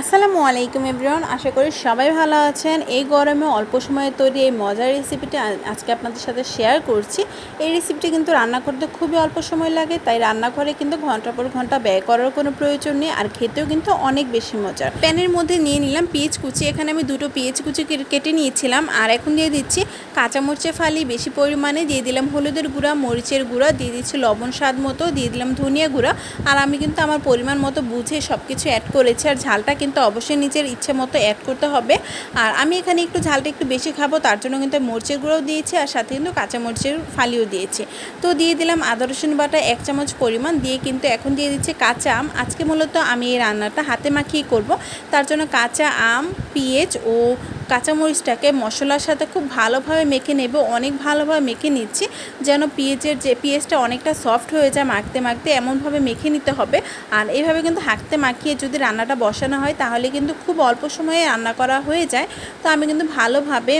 আসসালামু আলাইকুম এভরিওয়ান, আশা করি সবাই ভালো আছেন। এই গরমে অল্প সময়ে তৈরি এই মজার রেসিপিটি আজকে আপনাদের সাথে শেয়ার করছি। এই রেসিপিটি কিন্তু রান্না করতে খুবই অল্প সময় লাগে, তাই রান্নাঘরে কিন্তু ঘণ্টা পর ঘণ্টা ব্যয় করার কোনো প্রয়োজন নেই, আর খেতেও কিন্তু অনেক বেশি মজার। প্যানের মধ্যে নিয়ে নিলাম পেঁয়াজ কুচি, এখানে আমি দুটো পেঁয়াজ কুচি কেটে নিয়েছিলাম, আর এখন দিয়ে দিচ্ছি কাঁচামরিচের ফালি, বেশি পরিমাণে দিয়ে দিলাম হলুদের গুঁড়া, মরিচের গুঁড়া, দিয়ে দিচ্ছি লবণ স্বাদ মতো, দিয়ে দিলাম ধনিয়া গুঁড়া, আর আমি কিন্তু আমার পরিমাণ মতো বুঝে সব কিছু অ্যাড করেছি, আর ঝালটা কিন্তু অবশ্যই নিজের ইচ্ছে মতো অ্যাড করতে হবে। আর আমি এখানে একটু ঝালটা একটু বেশি খাব, তার জন্য কিন্তু মরিচের গুঁড়োও দিয়েছি আর সাথে কিন্তু কাঁচা মরিচের ফালিও দিয়েছি। তো দিয়ে দিলাম আদা, রসুন বাটা এক চামচ পরিমাণ দিয়ে কিন্তু এখন দিয়ে দিচ্ছে কাঁচা আম। আজকে মূলত আমি এই রান্নাটা হাতে মাখিয়ে করব। তার জন্য কাঁচা আম, পিঁয়াজ ও কাঁচামরিচটাকে মশলার সাথে খুব ভালোভাবে মেখে নেব। অনেক ভালোভাবে মেখে নিচ্ছি যেন পেঁয়াজের যে পেঁয়াজটা অনেকটা সফট হয়ে যায় মাখতে মাখতে এমনভাবে মেখে নিতে হবে। আর এইভাবে কিন্তু হাঁকতে, মাখিয়ে যদি রান্নাটা বসানো হয় তাহলে কিন্তু খুব অল্প সময়ে রান্না করা হয়ে যায়। তো আমি কিন্তু ভালোভাবে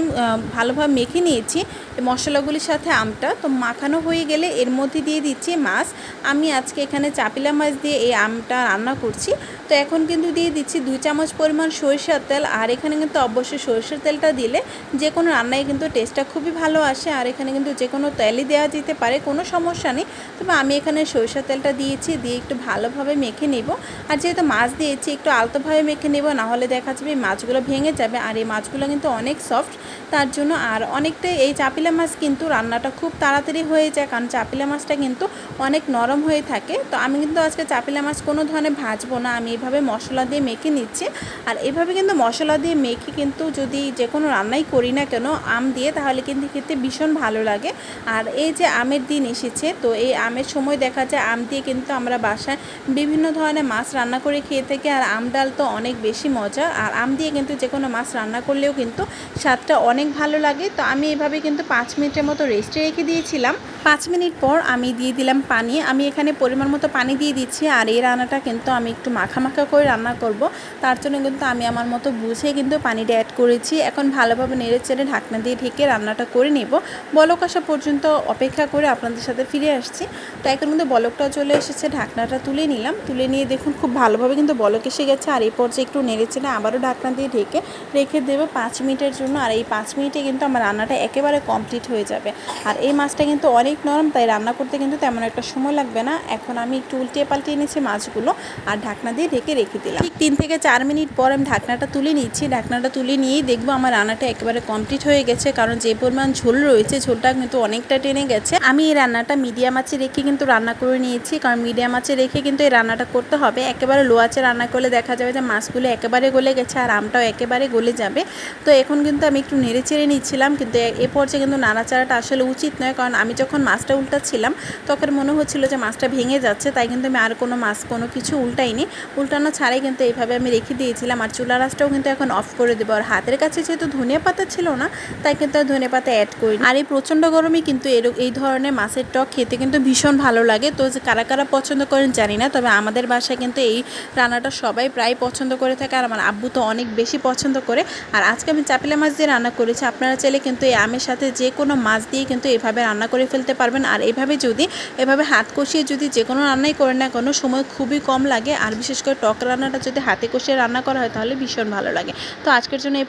ভালোভাবে মেখে নিয়েছি মশলাগুলির সাথে আমটা। তো মাখানো হয়ে গেলে এর মধ্যে দিয়ে দিচ্ছি মাছ। আমি আজকে এখানে চাপিলা মাছ দিয়ে এই আমটা রান্না করছি। তো এখন কিন্তু দিয়ে দিচ্ছি দুই চামচ পরিমাণ সরিষার তেল। আর এখানে কিন্তু অবশ্যই সরিষার তেলটা দিলে যে কোনো রান্নায় কিন্তু টেস্টটা খুবই ভালো আসে আর এখানে কিন্তু যে কোনো তেলই দেওয়া যেতে পারে, কোনো সমস্যা নেই। তবে আমি এখানে সরিষার তেলটা দিয়েছি, দিয়ে একটু ভালোভাবে মেখে নেব। আর যেহেতু মাছ দিয়েছি, একটু আলতোভাবে মেখে নেব, না হলে দেখা যাবে এই মাছগুলো ভেঙে যাবে আর এই মাছগুলো কিন্তু অনেক সফট তার জন্য আর অনেকটা এই চাপিলা মাছ কিন্তু রান্নাটা খুব তাড়াতাড়ি হয়ে যায়, কারণ চাপিলা মাছটা কিন্তু অনেক নরম হয়ে থাকে। তো আমি কিন্তু আজকে চাপিলা মাছ কোনো ধরনের ভাজবো না, আমি এভাবে মশলা দিয়ে মেখে নিচ্ছি। আর এভাবে কিন্তু মশলা দিয়ে মেখে কিন্তু যদি যে কোনো রান্নাই করি না কেন আম দিয়ে, তাহলে কিন্তু খেতে ভীষণ ভালো লাগে। আর এই যে আমের দিন এসেছে, তো এই আমের সময় দেখা যায় আম দিয়ে কিন্তু আমরা বাসায় বিভিন্ন ধরনের মাছ রান্না করে খেয়ে থাকি। আর আম ডাল তো অনেক বেশি মজা। আর আম দিয়ে কিন্তু যে কোনো মাছ রান্না করলেও কিন্তু স্বাদটা অনেক ভালো লাগে। তো আমি এভাবে কিন্তু পাঁচ মিনিটের মতো রেস্টে রেখে দিয়েছিলাম। পাঁচ মিনিট পর আমি দিয়ে দিলাম পানি। আমি এখানে পরিমাণ মতো পানি দিয়ে দিচ্ছি। আর এই রান্নাটা কিন্তু আমি একটু মাখা মাখা করে রান্না করব। তার জন্য কিন্তু আমি আমার মতো বুঝে কিন্তু পানিটা অ্যাড করেছি। এখন ভালোভাবে নেড়ে চেড়ে ঢাকনা দিয়ে ঢেকে রান্নাটা করে নেব। বলক আসা পর্যন্ত অপেক্ষা করে আপনাদের সাথে ফিরে আসছি। তো এখন কিন্তু বলকটা চলে এসেছে, ঢাকনাটা তুলে নিলাম। তুলে নিয়ে দেখুন খুব ভালোভাবে কিন্তু বলক এসে গেছে। আর এই পর্যায়ে একটু নেড়ে চেড়ে আবারও ঢাকনা দিয়ে ঢেকে রেখে দেবো পাঁচ মিনিটের জন্য। আর এই পাঁচ মিনিটে কিন্তু আমার রান্নাটা একেবারে কমপ্লিট হয়ে যাবে। আর এই মাছটা কিন্তু অনেক নরম, তাই রান্না করতে কিন্তু তেমন একটা সময় লাগবে না। এখন আমি একটু উল্টিয়ে পাল্টিয়ে নিয়েছি মাছগুলো আর ঢাকনা দিয়ে ঢেকে রেখে দিলাম। ঠিক তিন থেকে চার মিনিট পর আমি ঢাকনাটা তুলে নিচ্ছি। ঢাকনাটা তুলে নিয়েই দেখব আমার রান্নাটা একেবারে কমপ্লিট হয়ে গেছে, কারণ যে পরিমাণ ঝোল রয়েছে, ঝোলটা কিন্তু অনেকটা টেনে গেছে। আমি এই রান্নাটা মিডিয়াম আঁচে রেখে কিন্তু রান্না করে নিয়েছি, কারণ মিডিয়াম আঁচে রেখে কিন্তু এই রান্নাটা করতে হবে। একেবারে লো আঁচে রান্না করলে দেখা যাবে যে মাছগুলো একেবারে গলে গেছে আর আমটাও একেবারে গলে যাবে। তো এখন কিন্তু আমি একটু নেড়ে চেড়ে নিচ্ছিলাম, কিন্তু এ- পর্যায়ে কিন্তু নাড়াচাড়াটা আসলে উচিত নয়, কারণ আমি যখন মাছটা উল্টাচ্ছিলাম, তখন মনে হচ্ছিল যে মাছটা ভেঙে যাচ্ছে, তাই কিন্তু আমি আর কোনো মাছ, কোনো কিছু উল্টাইনি। উল্টানো ছাড়াই কিন্তু এইভাবে আমি রেখে দিয়েছিলাম, আর চুলা রাসটাও কিন্তু এখন অফ করে দেবো, আর হাতের কাছে যেহেতু ধনিয়া পাতা ছিল না, তাই কিন্তু ধনিয়া পাতা অ্যাড করি আর এই প্রচণ্ড গরমে কিন্তু এর এই ধরনের মাছের টক খেতে কিন্তু ভীষণ ভালো লাগে। তো যে কারা কারা পছন্দ করেন জানি না, তবে আমাদের বাসায় কিন্তু এই রান্নাটা সবাই প্রায় পছন্দ করে থাকে আর আমার আব্বু তো অনেক বেশি পছন্দ করে। আর আজকে আমি চাপিলা মাছ দিয়ে রান্না করেছি, আপনারা চাইলে কিন্তু এই আমের সাথে যে কোনো মাছ দিয়ে কিন্তু এভাবে রান্না করে ফেলতে পারবেন। আর এভাবে যদি, এভাবে হাত কষিয়ে যদি যে কোনো রান্নাই করেন না কোনো, সময় খুবই কম লাগে। আর বিশেষ করে টক রান্নাটা যদি হাতে কষিয়ে রান্না করা হয়, তাহলে ভীষণ ভালো লাগে। তো আজকের জন্য এই